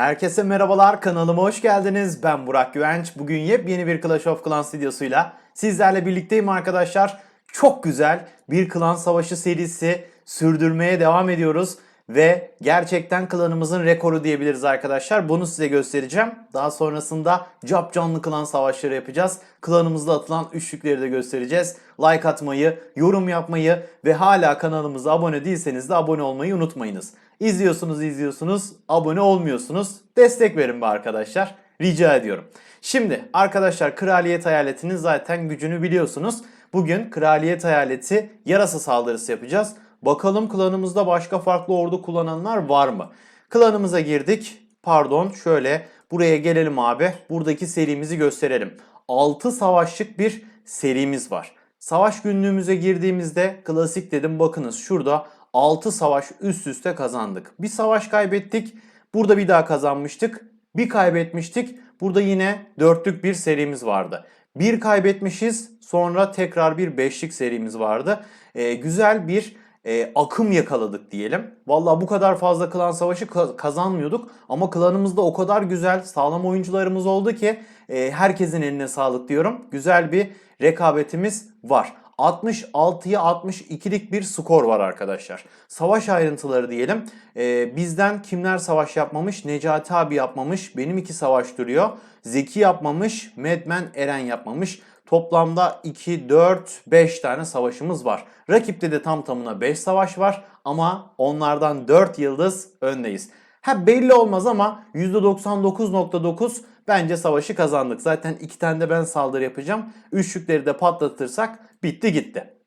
Herkese merhabalar kanalıma hoş geldiniz. Ben Burak Güvenç. Bugün yepyeni bir Clash of Clans videosuyla sizlerle birlikteyim arkadaşlar. Çok güzel bir klan savaşı serisi sürdürmeye devam ediyoruz. Ve gerçekten klanımızın rekoru diyebiliriz arkadaşlar. Bunu size göstereceğim. Daha sonrasında cap canlı klan savaşları yapacağız. Klanımızda atılan üçlükleri de göstereceğiz. Like atmayı, yorum yapmayı ve hala kanalımıza abone değilseniz de abone olmayı unutmayınız. İzliyorsunuz izliyorsunuz abone olmuyorsunuz. Destek verin be arkadaşlar. Rica ediyorum. Şimdi arkadaşlar kraliyet hayaletinin zaten gücünü biliyorsunuz. Bugün kraliyet hayaleti yarasa saldırısı yapacağız. Bakalım klanımızda başka farklı ordu kullananlar var mı? Klanımıza girdik. Pardon şöyle buraya gelelim abi. Buradaki serimizi gösterelim. 6 savaşlık bir serimiz var. Savaş günlüğümüze girdiğimizde klasik dedim bakınız şurada 6 savaş üst üste kazandık. Bir savaş kaybettik. Burada bir daha kazanmıştık. Bir kaybetmiştik. Burada yine dörtlük bir serimiz vardı. Bir kaybetmişiz. Sonra tekrar bir beşlik serimiz vardı. Ee, güzel bir e, akım yakaladık diyelim. Valla bu kadar fazla klan savaşı ka- kazanmıyorduk. Ama klanımızda o kadar güzel sağlam oyuncularımız oldu ki e, herkesin eline sağlık diyorum. Güzel bir rekabetimiz var. 66'ya 62'lik bir skor var arkadaşlar. Savaş ayrıntıları diyelim. Ee, bizden kimler savaş yapmamış? Necati abi yapmamış. Benim iki savaş duruyor. Zeki yapmamış. Medmen Eren yapmamış. Toplamda 2, 4, 5 tane savaşımız var. Rakipte de tam tamına 5 savaş var ama onlardan 4 yıldız öndeyiz. Ha belli olmaz ama %99.9 bence savaşı kazandık. Zaten iki tane de ben saldırı yapacağım. Üçlükleri de patlatırsak bitti gitti.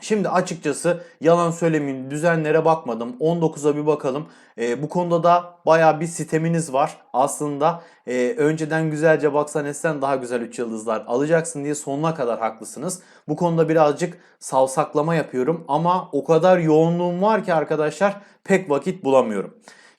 Şimdi açıkçası yalan söylemeyeyim düzenlere bakmadım. 19'a bir bakalım. Ee, bu konuda da baya bir siteminiz var. Aslında e, önceden güzelce baksan etsen daha güzel 3 yıldızlar alacaksın diye sonuna kadar haklısınız. Bu konuda birazcık savsaklama yapıyorum. Ama o kadar yoğunluğum var ki arkadaşlar pek vakit bulamıyorum.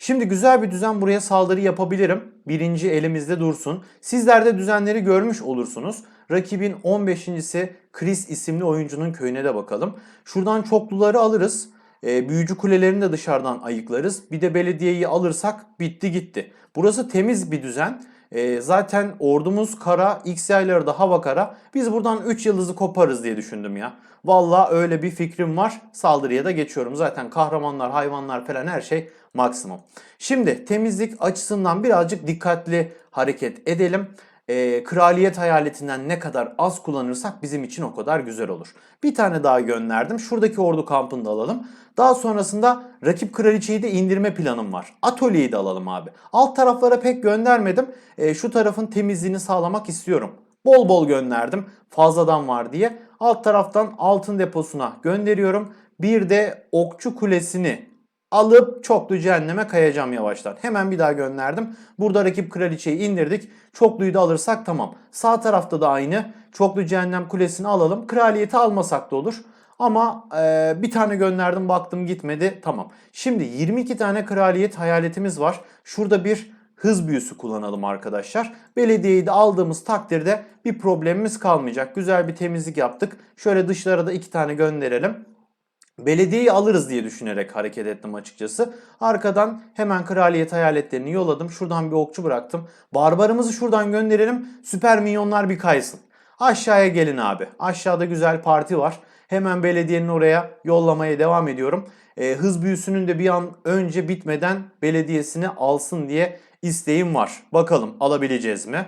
Şimdi güzel bir düzen buraya saldırı yapabilirim. Birinci elimizde dursun. Sizler de düzenleri görmüş olursunuz. Rakibin 15.si Chris isimli oyuncunun köyüne de bakalım. Şuradan çokluları alırız. E, büyücü kulelerini de dışarıdan ayıklarız. Bir de belediyeyi alırsak bitti gitti. Burası temiz bir düzen. E, zaten ordumuz kara, X yayları da hava kara. Biz buradan 3 yıldızı koparız diye düşündüm ya. Valla öyle bir fikrim var. Saldırıya da geçiyorum. Zaten kahramanlar, hayvanlar falan her şey maksimum. Şimdi temizlik açısından birazcık dikkatli hareket edelim. Ee, kraliyet hayaletinden ne kadar az kullanırsak bizim için o kadar güzel olur. Bir tane daha gönderdim. Şuradaki ordu kampını da alalım. Daha sonrasında rakip kraliçeyi de indirme planım var. Atölyeyi de alalım abi. Alt taraflara pek göndermedim. Ee, şu tarafın temizliğini sağlamak istiyorum. Bol bol gönderdim. Fazladan var diye. Alt taraftan altın deposuna gönderiyorum. Bir de okçu kulesini alıp çoklu cehenneme kayacağım yavaştan. Hemen bir daha gönderdim. Burada rakip kraliçeyi indirdik. Çokluyu da alırsak tamam. Sağ tarafta da aynı. Çoklu cehennem kulesini alalım. Kraliyeti almasak da olur. Ama e, bir tane gönderdim baktım gitmedi. Tamam. Şimdi 22 tane kraliyet hayaletimiz var. Şurada bir hız büyüsü kullanalım arkadaşlar. Belediyeyi de aldığımız takdirde bir problemimiz kalmayacak. Güzel bir temizlik yaptık. Şöyle dışlara da iki tane gönderelim. Belediyeyi alırız diye düşünerek hareket ettim açıkçası. Arkadan hemen kraliyet hayaletlerini yolladım. Şuradan bir okçu bıraktım. Barbarımızı şuradan gönderelim. Süper minyonlar bir kaysın. Aşağıya gelin abi. Aşağıda güzel parti var. Hemen belediyenin oraya yollamaya devam ediyorum. Ee, hız büyüsünün de bir an önce bitmeden belediyesini alsın diye isteğim var. Bakalım alabileceğiz mi?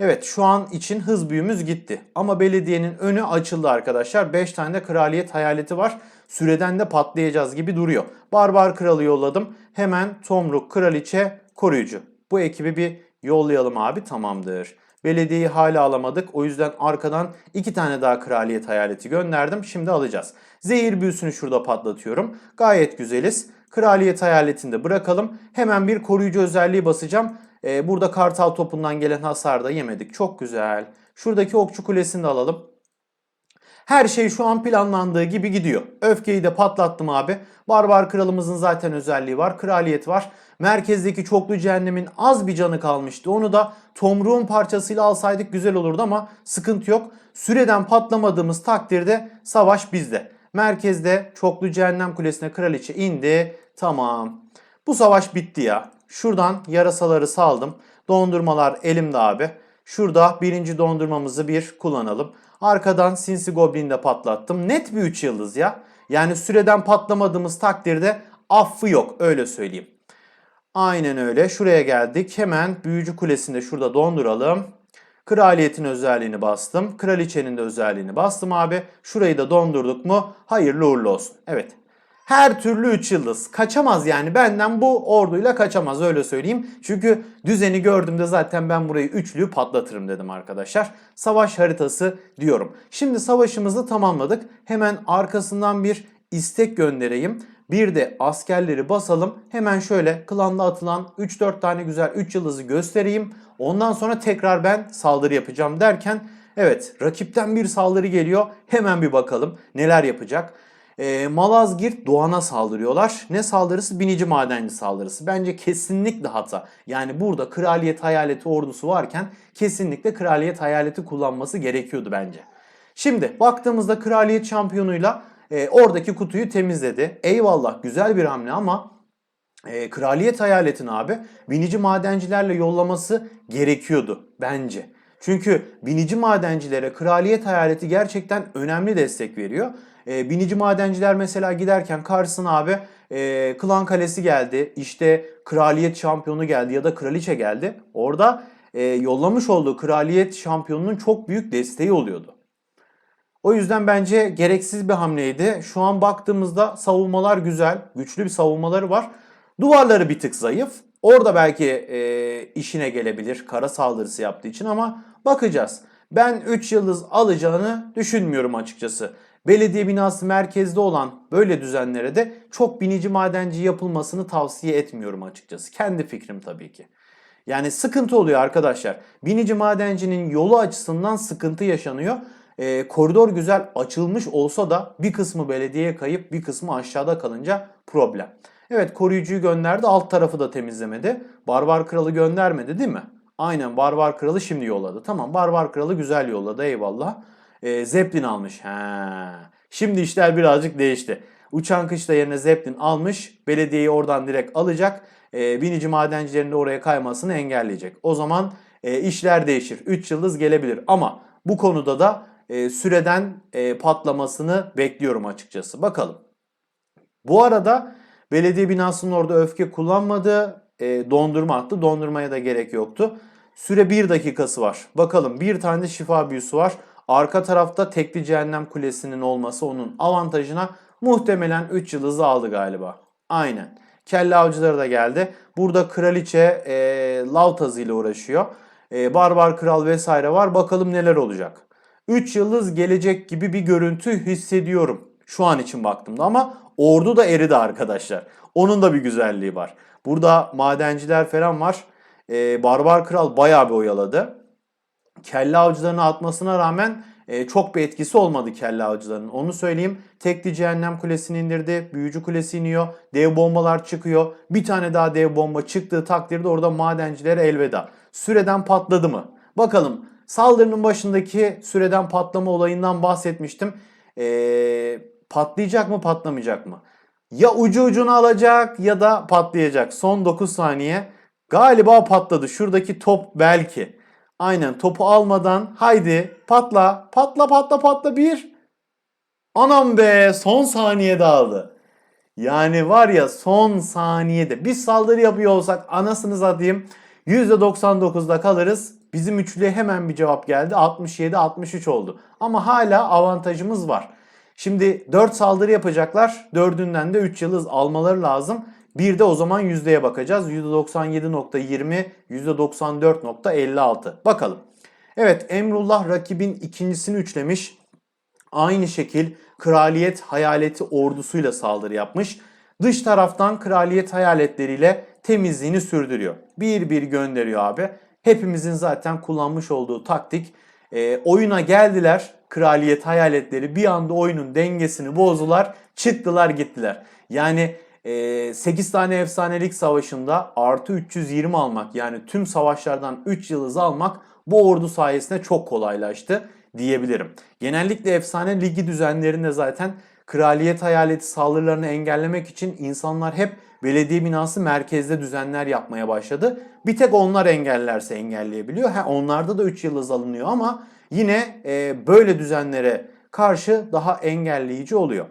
Evet şu an için hız büyümüz gitti. Ama belediyenin önü açıldı arkadaşlar. 5 tane de kraliyet hayaleti var. Süreden de patlayacağız gibi duruyor. Barbar kralı yolladım. Hemen Tomruk, kraliçe, koruyucu. Bu ekibi bir yollayalım abi tamamdır. Belediyeyi hala alamadık. O yüzden arkadan iki tane daha kraliyet hayaleti gönderdim. Şimdi alacağız. Zehir büyüsünü şurada patlatıyorum. Gayet güzeliz. Kraliyet hayaletini de bırakalım. Hemen bir koruyucu özelliği basacağım. Ee, burada kartal topundan gelen hasar da yemedik. Çok güzel. Şuradaki okçu kulesini de alalım. Her şey şu an planlandığı gibi gidiyor. Öfkeyi de patlattım abi. Barbar kralımızın zaten özelliği var. Kraliyet var. Merkezdeki çoklu cehennemin az bir canı kalmıştı. Onu da tomruğun parçasıyla alsaydık güzel olurdu ama sıkıntı yok. Süreden patlamadığımız takdirde savaş bizde. Merkezde çoklu cehennem kulesine kraliçe indi. Tamam. Bu savaş bitti ya. Şuradan yarasaları saldım. Dondurmalar elimde abi. Şurada birinci dondurmamızı bir kullanalım. Arkadan Sinsi Goblin'i de patlattım. Net bir 3 yıldız ya. Yani süreden patlamadığımız takdirde affı yok öyle söyleyeyim. Aynen öyle. Şuraya geldik. Hemen büyücü kulesinde şurada donduralım. Kraliyetin özelliğini bastım. Kraliçenin de özelliğini bastım abi. Şurayı da dondurduk mu? Hayırlı uğurlu olsun. Evet. Her türlü 3 yıldız. Kaçamaz yani. Benden bu orduyla kaçamaz öyle söyleyeyim. Çünkü düzeni gördüğümde zaten ben burayı üçlüyü patlatırım dedim arkadaşlar. Savaş haritası diyorum. Şimdi savaşımızı tamamladık. Hemen arkasından bir istek göndereyim. Bir de askerleri basalım. Hemen şöyle klanda atılan 3-4 tane güzel 3 yıldızı göstereyim. Ondan sonra tekrar ben saldırı yapacağım derken evet rakipten bir saldırı geliyor. Hemen bir bakalım neler yapacak. E, Malazgirt Doğan'a saldırıyorlar. Ne saldırısı? Binici madenci saldırısı. Bence kesinlikle hata. Yani burada kraliyet hayaleti ordusu varken kesinlikle kraliyet hayaleti kullanması gerekiyordu bence. Şimdi baktığımızda kraliyet şampiyonuyla e, oradaki kutuyu temizledi. Eyvallah güzel bir hamle ama e, kraliyet hayaletin abi binici madencilerle yollaması gerekiyordu bence. Çünkü binici madencilere kraliyet hayaleti gerçekten önemli destek veriyor. E, binici madenciler mesela giderken karşısına abi e, klan kalesi geldi. işte kraliyet şampiyonu geldi ya da kraliçe geldi. Orada e, yollamış olduğu kraliyet şampiyonunun çok büyük desteği oluyordu. O yüzden bence gereksiz bir hamleydi. Şu an baktığımızda savunmalar güzel. Güçlü bir savunmaları var. Duvarları bir tık zayıf. Orada belki e, işine gelebilir kara saldırısı yaptığı için ama bakacağız. Ben 3 yıldız alacağını düşünmüyorum açıkçası. Belediye binası merkezde olan böyle düzenlere de çok binici madenci yapılmasını tavsiye etmiyorum açıkçası. Kendi fikrim tabii ki. Yani sıkıntı oluyor arkadaşlar. Binici madencinin yolu açısından sıkıntı yaşanıyor. Ee, koridor güzel açılmış olsa da bir kısmı belediyeye kayıp bir kısmı aşağıda kalınca problem. Evet koruyucuyu gönderdi alt tarafı da temizlemedi. Barbar kralı göndermedi değil mi? Aynen Barbar kralı şimdi yolladı. Tamam Barbar kralı güzel yolladı eyvallah. Ee, Zeppelin almış. He. Şimdi işler birazcık değişti. Uçan kışla yerine Zeppelin almış. Belediyeyi oradan direkt alacak. Ee, binici madencilerin de oraya kaymasını engelleyecek. O zaman e, işler değişir. 3 yıldız gelebilir. Ama bu konuda da e, süreden e, patlamasını bekliyorum açıkçası. Bakalım. Bu arada belediye binasının orada öfke kullanmadı. E, dondurma attı. Dondurmaya da gerek yoktu. Süre 1 dakikası var. Bakalım bir tane şifa büyüsü var. Arka tarafta tekli cehennem kulesinin olması onun avantajına muhtemelen 3 yıldızı aldı galiba. Aynen. Kelle avcıları da geldi. Burada kraliçe e, Lautaz ile uğraşıyor. E, Barbar kral vesaire var. Bakalım neler olacak. 3 yıldız gelecek gibi bir görüntü hissediyorum. Şu an için baktığımda ama ordu da eridi arkadaşlar. Onun da bir güzelliği var. Burada madenciler falan var. Ee, Barbar Kral bayağı bir oyaladı. Kelle avcılarını atmasına rağmen e, çok bir etkisi olmadı kelle avcılarının. Onu söyleyeyim. Tekli cehennem kulesini indirdi. Büyücü kulesi iniyor. Dev bombalar çıkıyor. Bir tane daha dev bomba çıktığı takdirde orada madencilere elveda. Süreden patladı mı? Bakalım Saldırının başındaki süreden patlama olayından bahsetmiştim. Ee, patlayacak mı patlamayacak mı? Ya ucu ucunu alacak ya da patlayacak. Son 9 saniye. Galiba patladı. Şuradaki top belki. Aynen topu almadan haydi patla patla patla patla bir. Anam be son saniyede aldı. Yani var ya son saniyede biz saldırı yapıyor olsak anasını satayım %99'da kalırız. Bizim üçlüye hemen bir cevap geldi. 67-63 oldu. Ama hala avantajımız var. Şimdi 4 saldırı yapacaklar. 4'ünden de 3 yıldız almaları lazım. Bir de o zaman yüzdeye bakacağız. %97.20, %94.56. Bakalım. Evet Emrullah rakibin ikincisini üçlemiş. Aynı şekil kraliyet hayaleti ordusuyla saldırı yapmış. Dış taraftan kraliyet hayaletleriyle temizliğini sürdürüyor. Bir bir gönderiyor abi. Hepimizin zaten kullanmış olduğu taktik. E, oyuna geldiler kraliyet hayaletleri bir anda oyunun dengesini bozdular. Çıktılar gittiler. Yani 8 tane efsanelik savaşında artı 320 almak yani tüm savaşlardan 3 yıldız almak bu ordu sayesinde çok kolaylaştı diyebilirim. Genellikle efsane ligi düzenlerinde zaten kraliyet hayaleti saldırılarını engellemek için insanlar hep belediye binası merkezde düzenler yapmaya başladı. Bir tek onlar engellerse engelleyebiliyor. Ha, onlarda da 3 yıldız alınıyor ama yine e, böyle düzenlere karşı daha engelleyici oluyor.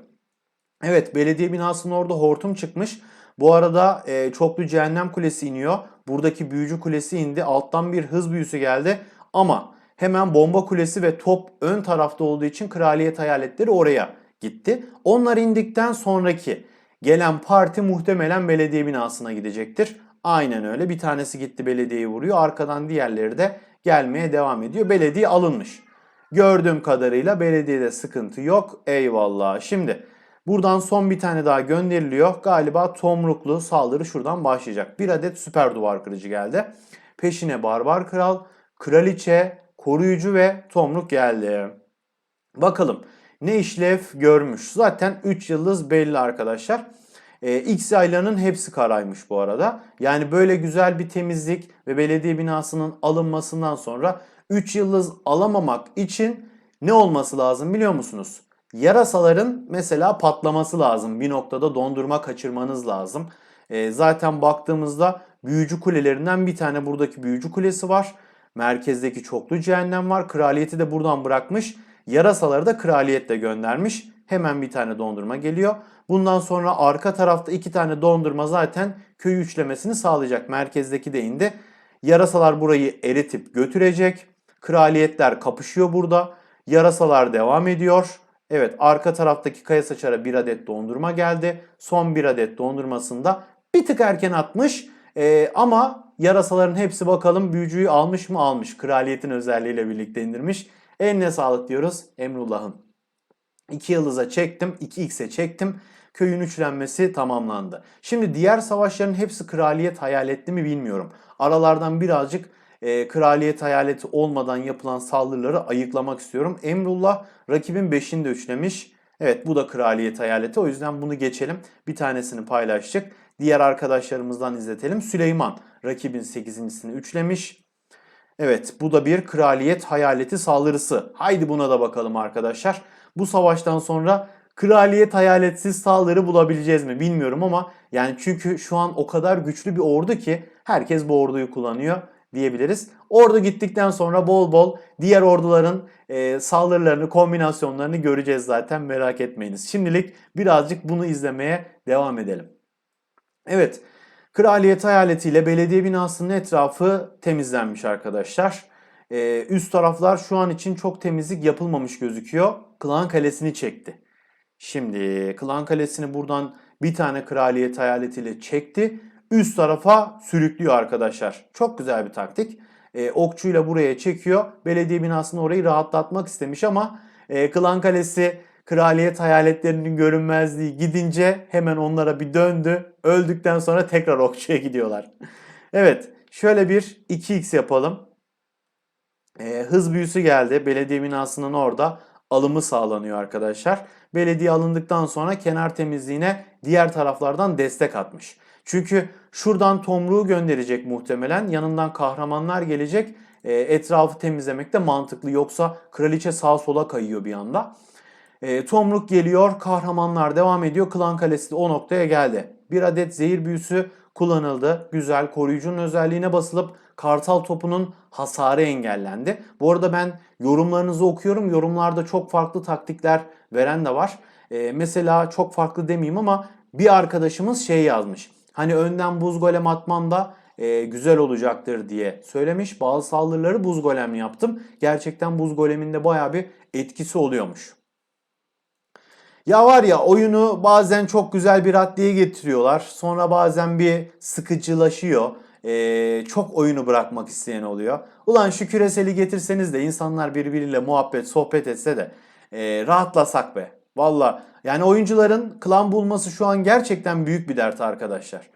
Evet belediye binasının orada hortum çıkmış. Bu arada e, çoklu cehennem kulesi iniyor. Buradaki büyücü kulesi indi. Alttan bir hız büyüsü geldi. Ama hemen bomba kulesi ve top ön tarafta olduğu için kraliyet hayaletleri oraya gitti. Onlar indikten sonraki gelen parti muhtemelen belediye binasına gidecektir. Aynen öyle. Bir tanesi gitti belediyeyi vuruyor. Arkadan diğerleri de gelmeye devam ediyor. Belediye alınmış. Gördüğüm kadarıyla belediyede sıkıntı yok. Eyvallah. Şimdi buradan son bir tane daha gönderiliyor. Galiba tomruklu saldırı şuradan başlayacak. Bir adet süper duvar kırıcı geldi. Peşine barbar kral, kraliçe, koruyucu ve tomruk geldi. Bakalım ne işlev görmüş. Zaten 3 yıldız belli arkadaşlar. Ee, X yaylarının hepsi karaymış bu arada. Yani böyle güzel bir temizlik ve belediye binasının alınmasından sonra 3 yıldız alamamak için ne olması lazım biliyor musunuz? Yarasaların mesela patlaması lazım. Bir noktada dondurma kaçırmanız lazım. Ee, zaten baktığımızda büyücü kulelerinden bir tane buradaki büyücü kulesi var. Merkezdeki çoklu cehennem var. Kraliyeti de buradan bırakmış. Yarasaları da kraliyetle göndermiş. Hemen bir tane dondurma geliyor. Bundan sonra arka tarafta iki tane dondurma zaten köyü üçlemesini sağlayacak. Merkezdeki de indi. Yarasalar burayı eritip götürecek. Kraliyetler kapışıyor burada. Yarasalar devam ediyor. Evet arka taraftaki kaya saçara bir adet dondurma geldi. Son bir adet dondurmasında bir tık erken atmış. Ee, ama yarasaların hepsi bakalım büyücüyü almış mı almış. Kraliyetin özelliğiyle birlikte indirmiş. Eline sağlık diyoruz Emrullah'ın. 2 yıldıza çektim, 2x'e çektim. Köyün üçlenmesi tamamlandı. Şimdi diğer savaşların hepsi kraliyet hayaletli mi bilmiyorum. Aralardan birazcık e, kraliyet hayaleti olmadan yapılan saldırıları ayıklamak istiyorum. Emrullah rakibin 5'ini de üçlemiş. Evet bu da kraliyet hayaleti. O yüzden bunu geçelim. Bir tanesini paylaştık. Diğer arkadaşlarımızdan izletelim. Süleyman rakibin 8.sini üçlemiş. Evet bu da bir kraliyet hayaleti saldırısı. Haydi buna da bakalım arkadaşlar. Bu savaştan sonra kraliyet hayaletsiz saldırı bulabileceğiz mi bilmiyorum ama yani çünkü şu an o kadar güçlü bir ordu ki herkes bu orduyu kullanıyor diyebiliriz. Ordu gittikten sonra bol bol diğer orduların e, saldırılarını, kombinasyonlarını göreceğiz zaten merak etmeyiniz. Şimdilik birazcık bunu izlemeye devam edelim. Evet, kraliyet hayaletiyle belediye binasının etrafı temizlenmiş arkadaşlar. Ee, üst taraflar şu an için çok temizlik yapılmamış gözüküyor. Klan Kalesi'ni çekti. Şimdi Klan Kalesi'ni buradan bir tane kraliyet hayaletiyle çekti. Üst tarafa sürüklüyor arkadaşlar. Çok güzel bir taktik. Ee, okçuyla buraya çekiyor. Belediye binasını orayı rahatlatmak istemiş ama e, Klan Kalesi kraliyet hayaletlerinin görünmezliği gidince hemen onlara bir döndü. Öldükten sonra tekrar okçuya gidiyorlar. evet şöyle bir 2x yapalım. Ee, hız büyüsü geldi. Belediye binasının orada alımı sağlanıyor arkadaşlar. Belediye alındıktan sonra kenar temizliğine diğer taraflardan destek atmış. Çünkü şuradan tomruğu gönderecek muhtemelen. Yanından kahramanlar gelecek. E, etrafı temizlemek de mantıklı. Yoksa kraliçe sağa sola kayıyor bir anda. E, tomruk geliyor. Kahramanlar devam ediyor. Klan Kalesi de o noktaya geldi. Bir adet zehir büyüsü kullanıldı. Güzel koruyucunun özelliğine basılıp kartal topunun hasarı engellendi. Bu arada ben yorumlarınızı okuyorum. Yorumlarda çok farklı taktikler veren de var. E, mesela çok farklı demeyeyim ama bir arkadaşımız şey yazmış. Hani önden buz golem atmam da e, güzel olacaktır diye söylemiş. Bazı saldırıları buz golemle yaptım. Gerçekten buz goleminde baya bir etkisi oluyormuş. Ya var ya oyunu bazen çok güzel bir raddeye getiriyorlar. Sonra bazen bir sıkıcılaşıyor. Ee, çok oyunu bırakmak isteyen oluyor. Ulan şu küreseli getirseniz de insanlar birbiriyle muhabbet, sohbet etse de e, rahatlasak be. Valla yani oyuncuların klan bulması şu an gerçekten büyük bir dert arkadaşlar.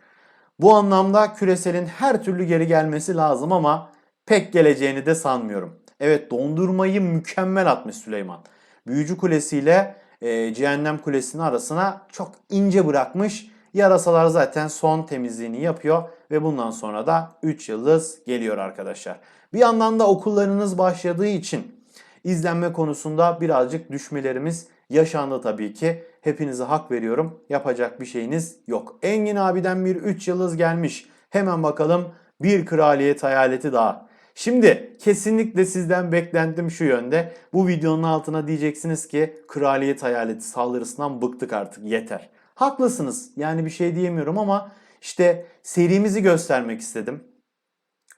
Bu anlamda küreselin her türlü geri gelmesi lazım ama pek geleceğini de sanmıyorum. Evet dondurmayı mükemmel atmış Süleyman. Büyücü kulesiyle e, cehennem kulesinin arasına çok ince bırakmış. Yarasalar zaten son temizliğini yapıyor ve bundan sonra da 3 yıldız geliyor arkadaşlar. Bir yandan da okullarınız başladığı için izlenme konusunda birazcık düşmelerimiz yaşandı tabii ki. Hepinize hak veriyorum. Yapacak bir şeyiniz yok. Engin abiden bir 3 yıldız gelmiş. Hemen bakalım bir kraliyet hayaleti daha. Şimdi kesinlikle sizden beklentim şu yönde. Bu videonun altına diyeceksiniz ki kraliyet hayaleti saldırısından bıktık artık yeter. Haklısınız yani bir şey diyemiyorum ama işte serimizi göstermek istedim.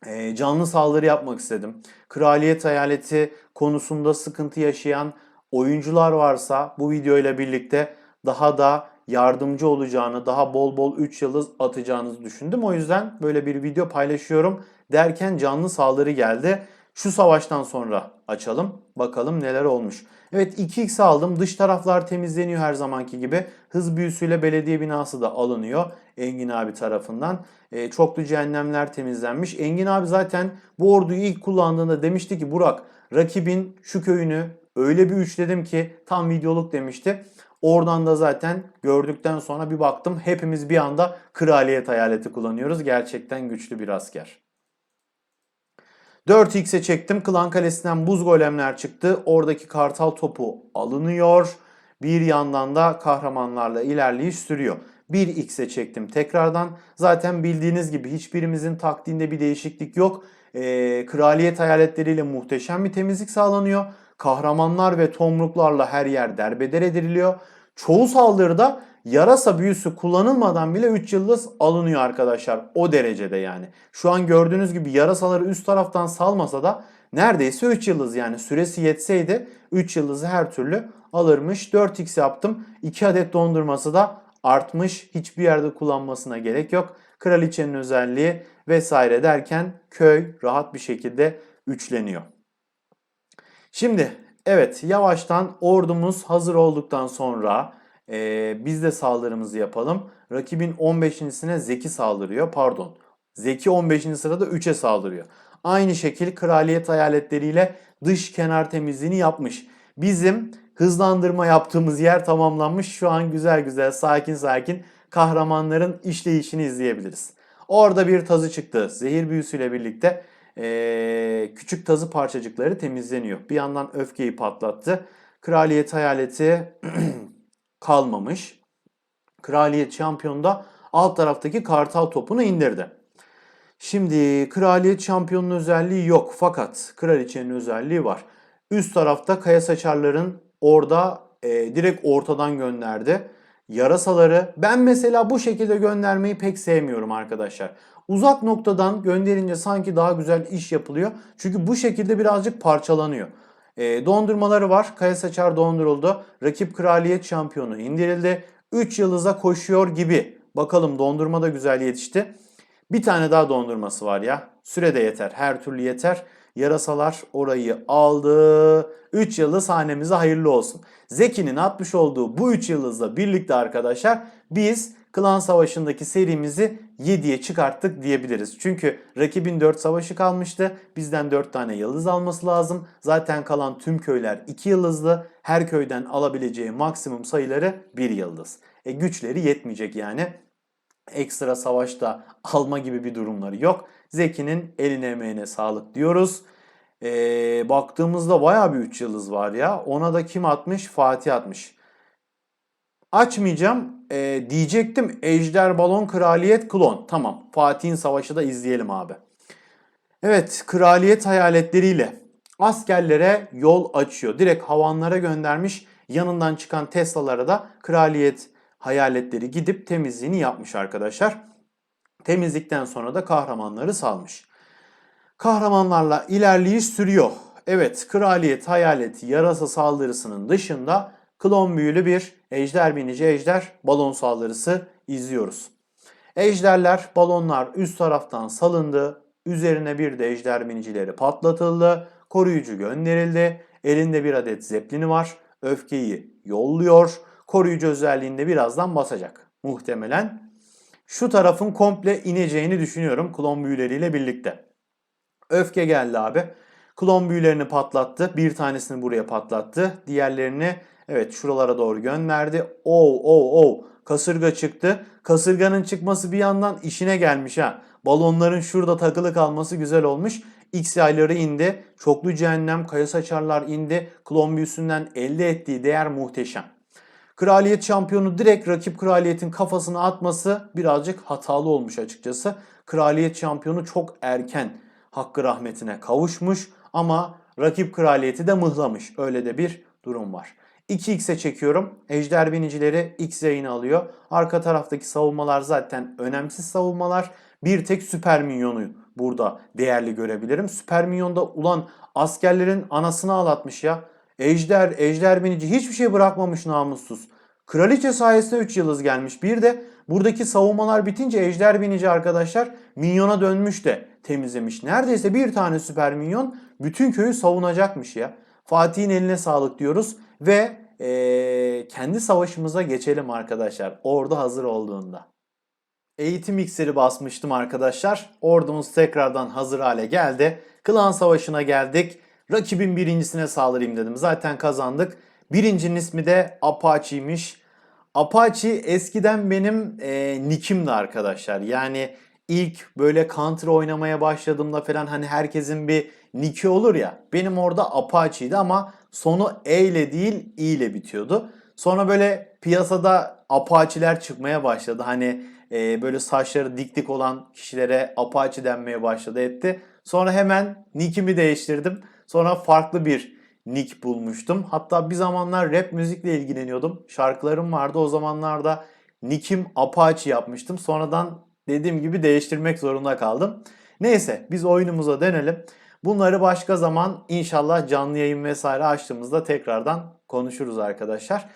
E, canlı saldırı yapmak istedim. Kraliyet hayaleti konusunda sıkıntı yaşayan oyuncular varsa bu video ile birlikte daha da yardımcı olacağını, daha bol bol 3 yıldız atacağınızı düşündüm. O yüzden böyle bir video paylaşıyorum derken canlı saldırı geldi. Şu savaştan sonra açalım. Bakalım neler olmuş. Evet 2x aldım. Dış taraflar temizleniyor her zamanki gibi. Hız büyüsüyle belediye binası da alınıyor. Engin abi tarafından. E, çoklu cehennemler temizlenmiş. Engin abi zaten bu orduyu ilk kullandığında demişti ki Burak rakibin şu köyünü öyle bir üçledim ki tam videoluk demişti. Oradan da zaten gördükten sonra bir baktım hepimiz bir anda kraliyet hayaleti kullanıyoruz. Gerçekten güçlü bir asker. 4x'e çektim. Klan Kalesi'nden buz golemler çıktı. Oradaki kartal topu alınıyor. Bir yandan da kahramanlarla ilerleyiş sürüyor. 1x'e çektim tekrardan. Zaten bildiğiniz gibi hiçbirimizin taktiğinde bir değişiklik yok. Ee, kraliyet hayaletleriyle muhteşem bir temizlik sağlanıyor. Kahramanlar ve tomruklarla her yer derbeder ediliyor. Çoğu saldırıda yarasa büyüsü kullanılmadan bile 3 yıldız alınıyor arkadaşlar. O derecede yani. Şu an gördüğünüz gibi yarasaları üst taraftan salmasa da neredeyse 3 yıldız yani süresi yetseydi 3 yıldızı her türlü alırmış. 4x yaptım. 2 adet dondurması da artmış. Hiçbir yerde kullanmasına gerek yok. Kraliçenin özelliği vesaire derken köy rahat bir şekilde üçleniyor. Şimdi evet yavaştan ordumuz hazır olduktan sonra e, biz de saldırımızı yapalım. Rakibin 15.sine Zeki saldırıyor. Pardon. Zeki 15. sırada 3'e saldırıyor. Aynı şekil kraliyet hayaletleriyle dış kenar temizliğini yapmış. Bizim hızlandırma yaptığımız yer tamamlanmış. Şu an güzel güzel sakin sakin kahramanların işleyişini izleyebiliriz. Orada bir tazı çıktı. Zehir büyüsüyle birlikte ee, küçük tazı parçacıkları temizleniyor. Bir yandan öfkeyi patlattı. Kraliyet hayaleti kalmamış. Kraliyet şampiyonu da alt taraftaki kartal topunu indirdi. Şimdi kraliyet şampiyonun özelliği yok fakat kraliçenin özelliği var. Üst tarafta kaya saçarların orada e, direkt ortadan gönderdi. Yarasaları ben mesela bu şekilde göndermeyi pek sevmiyorum arkadaşlar. Uzak noktadan gönderince sanki daha güzel iş yapılıyor. Çünkü bu şekilde birazcık parçalanıyor. E, dondurmaları var. Kaya Saçar donduruldu. Rakip kraliyet şampiyonu indirildi. 3 yıldıza koşuyor gibi. Bakalım dondurma da güzel yetişti. Bir tane daha dondurması var ya. Süre de yeter. Her türlü yeter. Yarasalar orayı aldı. 3 yıldız hanemize hayırlı olsun. Zeki'nin atmış olduğu bu 3 yıldızla birlikte arkadaşlar biz Klan Savaşı'ndaki serimizi 7'ye çıkarttık diyebiliriz. Çünkü rakibin 4 savaşı kalmıştı. Bizden 4 tane yıldız alması lazım. Zaten kalan tüm köyler 2 yıldızlı. Her köyden alabileceği maksimum sayıları 1 yıldız. E güçleri yetmeyecek yani. Ekstra savaşta alma gibi bir durumları yok. Zeki'nin eline emeğine sağlık diyoruz. Ee, baktığımızda baya bir 3 yıldız var ya. Ona da kim atmış? Fatih atmış. Açmayacağım. Ee, diyecektim Ejder Balon Kraliyet Klon. Tamam. Fatih'in savaşı da izleyelim abi. Evet. Kraliyet hayaletleriyle askerlere yol açıyor. Direkt havanlara göndermiş. Yanından çıkan Tesla'lara da kraliyet hayaletleri gidip temizliğini yapmış arkadaşlar. Temizlikten sonra da kahramanları salmış. Kahramanlarla ilerleyiş sürüyor. Evet, kraliyet hayaleti yarasa saldırısının dışında klon büyülü bir ejder binici ejder balon saldırısı izliyoruz. Ejderler, balonlar üst taraftan salındı. Üzerine bir de ejder binicileri patlatıldı. Koruyucu gönderildi. Elinde bir adet zeplini var. Öfkeyi yolluyor. Koruyucu özelliğinde birazdan basacak. Muhtemelen şu tarafın komple ineceğini düşünüyorum klon büyüleriyle birlikte. Öfke geldi abi. Klon büyülerini patlattı. Bir tanesini buraya patlattı. Diğerlerini evet şuralara doğru gönderdi. Oo oo oo kasırga çıktı. Kasırganın çıkması bir yandan işine gelmiş ha. Balonların şurada takılı kalması güzel olmuş. X yayları indi. Çoklu cehennem, kaya saçarlar indi. Klon büyüsünden elde ettiği değer muhteşem. Kraliyet şampiyonu direkt rakip kraliyetin kafasına atması birazcık hatalı olmuş açıkçası. Kraliyet şampiyonu çok erken hakkı rahmetine kavuşmuş ama rakip kraliyeti de mıhlamış. Öyle de bir durum var. 2x'e çekiyorum. Ejder binicileri x yayını alıyor. Arka taraftaki savunmalar zaten önemsiz savunmalar. Bir tek süper minyonu burada değerli görebilirim. Süper minyonda ulan askerlerin anasını ağlatmış ya. Ejder, ejder binici hiçbir şey bırakmamış namussuz. Kraliçe sayesinde 3 yıldız gelmiş. Bir de buradaki savunmalar bitince ejder binici arkadaşlar minyona dönmüş de temizlemiş. Neredeyse bir tane süper minyon bütün köyü savunacakmış ya. Fatih'in eline sağlık diyoruz ve eee, kendi savaşımıza geçelim arkadaşlar. Ordu hazır olduğunda. Eğitim iksiri basmıştım arkadaşlar. Ordumuz tekrardan hazır hale geldi. Klan savaşına geldik. Rakibin birincisine saldırayım dedim. Zaten kazandık. Birincinin ismi de Apache'ymiş. Apache eskiden benim e, nickimdi arkadaşlar. Yani ilk böyle counter oynamaya başladığımda falan hani herkesin bir nicki olur ya. Benim orada Apache'ydi ama sonu E ile değil I ile bitiyordu. Sonra böyle piyasada Apache'ler çıkmaya başladı. Hani e, böyle saçları dik dik olan kişilere Apache denmeye başladı etti. Sonra hemen nickimi değiştirdim. Sonra farklı bir nick bulmuştum. Hatta bir zamanlar rap müzikle ilgileniyordum. Şarkılarım vardı. O zamanlarda nickim Apache yapmıştım. Sonradan dediğim gibi değiştirmek zorunda kaldım. Neyse biz oyunumuza dönelim. Bunları başka zaman inşallah canlı yayın vesaire açtığımızda tekrardan konuşuruz arkadaşlar.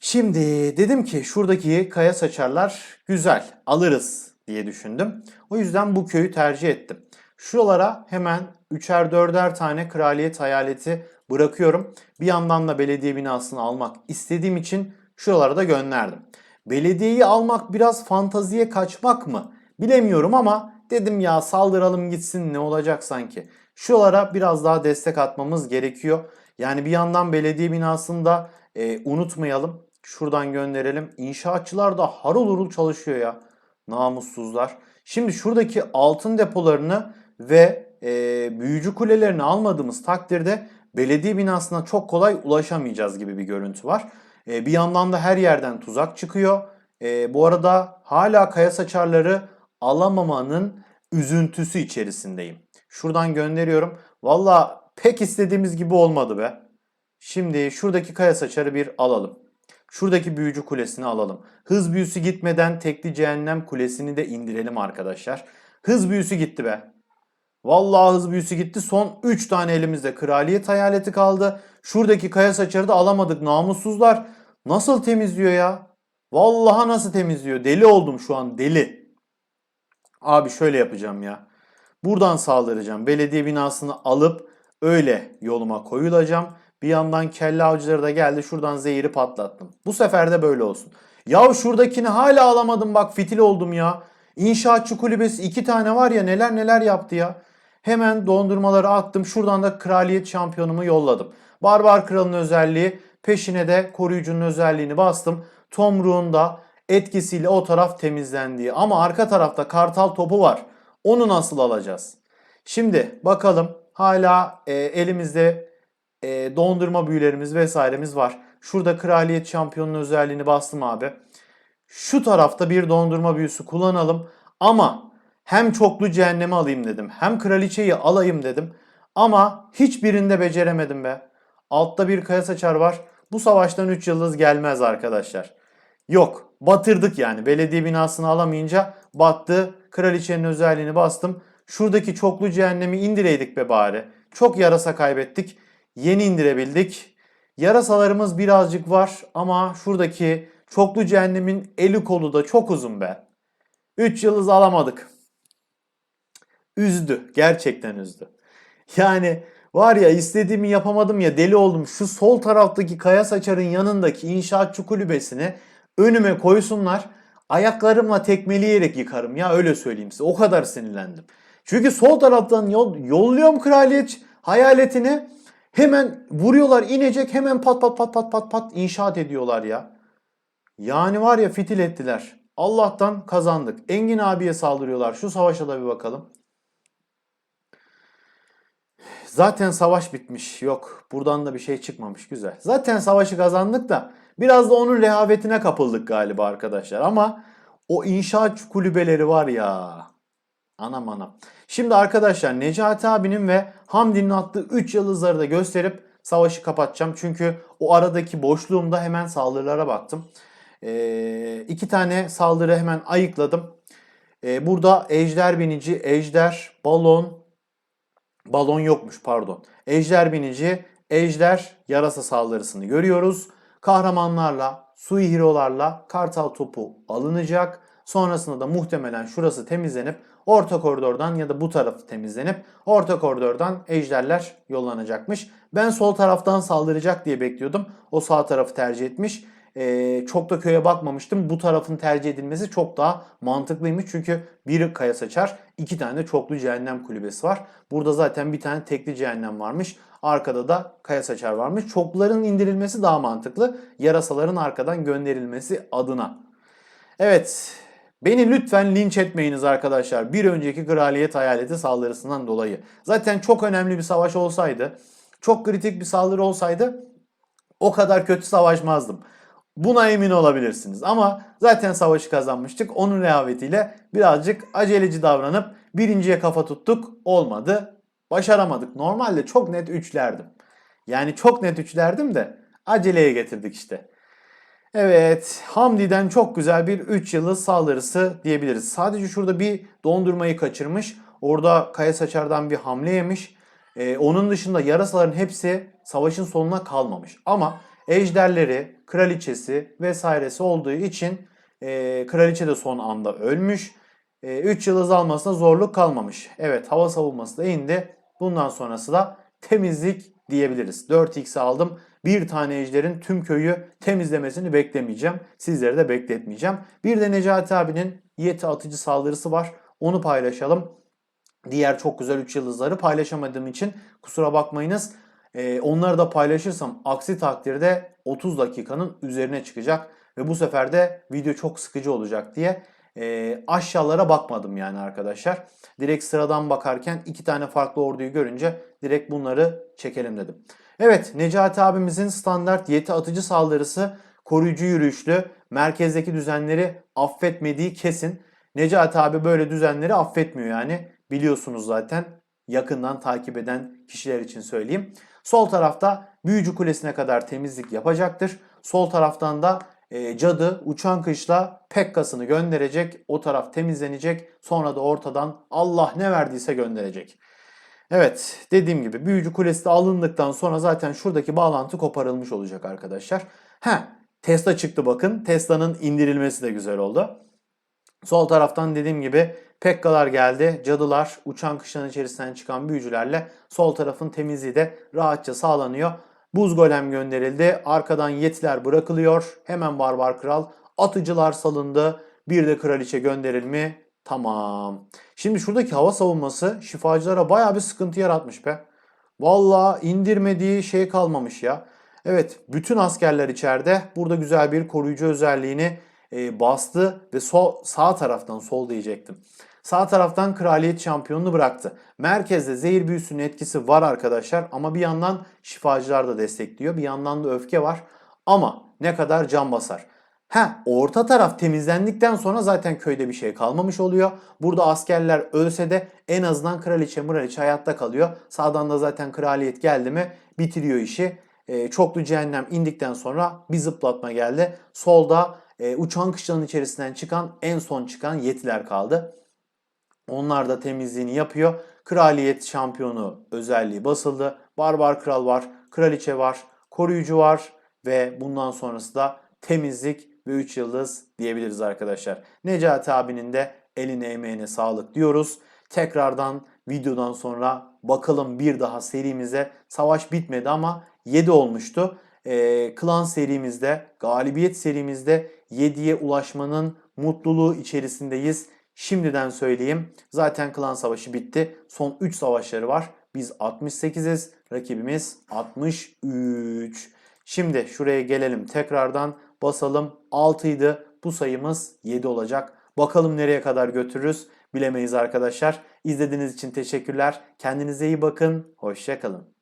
Şimdi dedim ki şuradaki kaya saçarlar güzel alırız diye düşündüm. O yüzden bu köyü tercih ettim. Şuralara hemen üçer dörder tane kraliyet hayaleti bırakıyorum. Bir yandan da belediye binasını almak istediğim için şuralara da gönderdim. Belediyeyi almak biraz fantaziye kaçmak mı? Bilemiyorum ama dedim ya saldıralım gitsin ne olacak sanki. Şuralara biraz daha destek atmamız gerekiyor. Yani bir yandan belediye binasını da e, unutmayalım. Şuradan gönderelim. İnşaatçılar da harıl hurul çalışıyor ya. Namussuzlar. Şimdi şuradaki altın depolarını ve e, büyücü kulelerini almadığımız takdirde belediye binasına çok kolay ulaşamayacağız gibi bir görüntü var. E, bir yandan da her yerden tuzak çıkıyor. E, bu arada hala kaya saçarları alamamanın üzüntüsü içerisindeyim. Şuradan gönderiyorum. Valla pek istediğimiz gibi olmadı be. Şimdi şuradaki kaya saçarı bir alalım. Şuradaki büyücü kulesini alalım. Hız büyüsü gitmeden tekli cehennem kulesini de indirelim arkadaşlar. Hız büyüsü gitti be. Vallahi hız büyüsü gitti. Son 3 tane elimizde kraliyet hayaleti kaldı. Şuradaki kaya saçarı da alamadık. Namussuzlar. Nasıl temizliyor ya? Vallahi nasıl temizliyor? Deli oldum şu an deli. Abi şöyle yapacağım ya. Buradan saldıracağım. Belediye binasını alıp öyle yoluma koyulacağım. Bir yandan kelle avcıları da geldi. Şuradan zehiri patlattım. Bu sefer de böyle olsun. Ya şuradakini hala alamadım bak fitil oldum ya. İnşaatçı kulübesi iki tane var ya neler neler yaptı ya. Hemen dondurmaları attım. Şuradan da kraliyet şampiyonumu yolladım. Barbar kralın özelliği peşine de koruyucunun özelliğini bastım. Tomruğun da etkisiyle o taraf temizlendi. Ama arka tarafta kartal topu var. Onu nasıl alacağız? Şimdi bakalım hala e, elimizde e, dondurma büyülerimiz vesairemiz var. Şurada kraliyet şampiyonunun özelliğini bastım abi. Şu tarafta bir dondurma büyüsü kullanalım. Ama hem çoklu cehennemi alayım dedim. Hem kraliçeyi alayım dedim. Ama hiçbirinde beceremedim be. Altta bir kaya saçar var. Bu savaştan 3 yıldız gelmez arkadaşlar. Yok batırdık yani. Belediye binasını alamayınca battı. Kraliçenin özelliğini bastım. Şuradaki çoklu cehennemi indireydik be bari. Çok yarasa kaybettik. Yeni indirebildik. Yarasalarımız birazcık var ama şuradaki çoklu cehennemin eli kolu da çok uzun be. 3 yıldız alamadık. Üzdü. Gerçekten üzdü. Yani var ya istediğimi yapamadım ya deli oldum. Şu sol taraftaki kaya saçarın yanındaki inşaatçı kulübesini önüme koysunlar. Ayaklarımla tekmeleyerek yıkarım ya öyle söyleyeyim size. O kadar sinirlendim. Çünkü sol taraftan yol, yolluyorum kraliyet hayaletini. Hemen vuruyorlar inecek hemen pat pat pat pat pat pat inşaat ediyorlar ya. Yani var ya fitil ettiler. Allah'tan kazandık. Engin abiye saldırıyorlar. Şu savaşa da bir bakalım. Zaten savaş bitmiş. Yok buradan da bir şey çıkmamış. Güzel. Zaten savaşı kazandık da biraz da onun rehavetine kapıldık galiba arkadaşlar. Ama o inşaat kulübeleri var ya. Anam anam. Şimdi arkadaşlar Necati abinin ve Hamdi'nin attığı 3 yıldızları da gösterip savaşı kapatacağım. Çünkü o aradaki boşluğumda hemen saldırılara baktım. Ee, iki tane saldırı hemen ayıkladım. Ee, burada ejder binici, ejder, balon, balon yokmuş pardon. Ejder binici, ejder yarasa saldırısını görüyoruz. Kahramanlarla, suihirolarla kartal topu alınacak. Sonrasında da muhtemelen şurası temizlenip orta koridordan ya da bu tarafı temizlenip orta koridordan ejderler yollanacakmış. Ben sol taraftan saldıracak diye bekliyordum. O sağ tarafı tercih etmiş. Ee, çok da köye bakmamıştım. Bu tarafın tercih edilmesi çok daha mantıklıymış. Çünkü bir kaya saçar, iki tane de çoklu cehennem kulübesi var. Burada zaten bir tane tekli cehennem varmış. Arkada da kaya saçar varmış. Çokluların indirilmesi daha mantıklı. Yarasaların arkadan gönderilmesi adına. Evet. Beni lütfen linç etmeyiniz arkadaşlar. Bir önceki kraliyet hayaleti saldırısından dolayı. Zaten çok önemli bir savaş olsaydı, çok kritik bir saldırı olsaydı o kadar kötü savaşmazdım. Buna emin olabilirsiniz. Ama zaten savaşı kazanmıştık. Onun rehavetiyle birazcık aceleci davranıp birinciye kafa tuttuk. Olmadı. Başaramadık. Normalde çok net üçlerdim. Yani çok net üçlerdim de aceleye getirdik işte. Evet, Hamdi'den çok güzel bir 3 yıldız saldırısı diyebiliriz. Sadece şurada bir dondurmayı kaçırmış. Orada Kaya Saçar'dan bir hamle yemiş. Ee, onun dışında yarasaların hepsi savaşın sonuna kalmamış. Ama ejderleri, kraliçesi vesairesi olduğu için e, kraliçe de son anda ölmüş. 3 yıldız almasına zorluk kalmamış. Evet hava savunması da indi. Bundan sonrası da temizlik diyebiliriz. 4x aldım. Bir tane ejderin tüm köyü temizlemesini beklemeyeceğim. Sizleri de bekletmeyeceğim. Bir de Necati abinin yeti atıcı saldırısı var. Onu paylaşalım. Diğer çok güzel 3 yıldızları paylaşamadığım için kusura bakmayınız. Ee, onları da paylaşırsam aksi takdirde 30 dakikanın üzerine çıkacak. Ve bu sefer de video çok sıkıcı olacak diye e, aşağılara bakmadım yani arkadaşlar. Direkt sıradan bakarken iki tane farklı orduyu görünce direkt bunları çekelim dedim. Evet Necati abimizin standart yeti atıcı saldırısı koruyucu yürüyüşlü merkezdeki düzenleri affetmediği kesin. Necati abi böyle düzenleri affetmiyor yani biliyorsunuz zaten yakından takip eden kişiler için söyleyeyim. Sol tarafta büyücü kulesine kadar temizlik yapacaktır. Sol taraftan da e, cadı uçan kışla Pekkas'ını gönderecek. O taraf temizlenecek. Sonra da ortadan Allah ne verdiyse gönderecek. Evet dediğim gibi büyücü kulesi de alındıktan sonra zaten şuradaki bağlantı koparılmış olacak arkadaşlar. He Tesla çıktı bakın. Tesla'nın indirilmesi de güzel oldu. Sol taraftan dediğim gibi Pekkalar geldi. Cadılar uçan kışların içerisinden çıkan büyücülerle sol tarafın temizliği de rahatça sağlanıyor. Buz golem gönderildi. Arkadan yetiler bırakılıyor. Hemen barbar kral. Atıcılar salındı. Bir de kraliçe gönderilmi. Tamam. Şimdi şuradaki hava savunması şifacılara baya bir sıkıntı yaratmış be. Valla indirmediği şey kalmamış ya. Evet bütün askerler içeride. Burada güzel bir koruyucu özelliğini e, bastı ve sol, sağ taraftan sol diyecektim. Sağ taraftan kraliyet şampiyonunu bıraktı. Merkezde zehir büyüsünün etkisi var arkadaşlar ama bir yandan şifacılar da destekliyor. Bir yandan da öfke var. Ama ne kadar can basar. Ha, orta taraf temizlendikten sonra zaten köyde bir şey kalmamış oluyor. Burada askerler ölse de en azından kraliçe mıraliçe hayatta kalıyor. Sağdan da zaten kraliyet geldi mi bitiriyor işi. E, çoklu cehennem indikten sonra bir zıplatma geldi. Solda e, uçan kışlanın içerisinden çıkan en son çıkan yetiler kaldı. Onlar da temizliğini yapıyor. Kraliyet şampiyonu özelliği basıldı. Barbar kral var, kraliçe var, koruyucu var ve bundan sonrası da temizlik ve 3 yıldız diyebiliriz arkadaşlar. Necati abinin de eline emeğine sağlık diyoruz. Tekrardan videodan sonra bakalım bir daha serimize savaş bitmedi ama 7 olmuştu. Ee, klan serimizde, galibiyet serimizde 7'ye ulaşmanın mutluluğu içerisindeyiz. Şimdiden söyleyeyim. Zaten klan savaşı bitti. Son 3 savaşları var. Biz 68'iz. Rakibimiz 63. Şimdi şuraya gelelim. Tekrardan basalım. 6 idi. Bu sayımız 7 olacak. Bakalım nereye kadar götürürüz. bilemeyiz arkadaşlar. İzlediğiniz için teşekkürler. Kendinize iyi bakın. Hoşçakalın.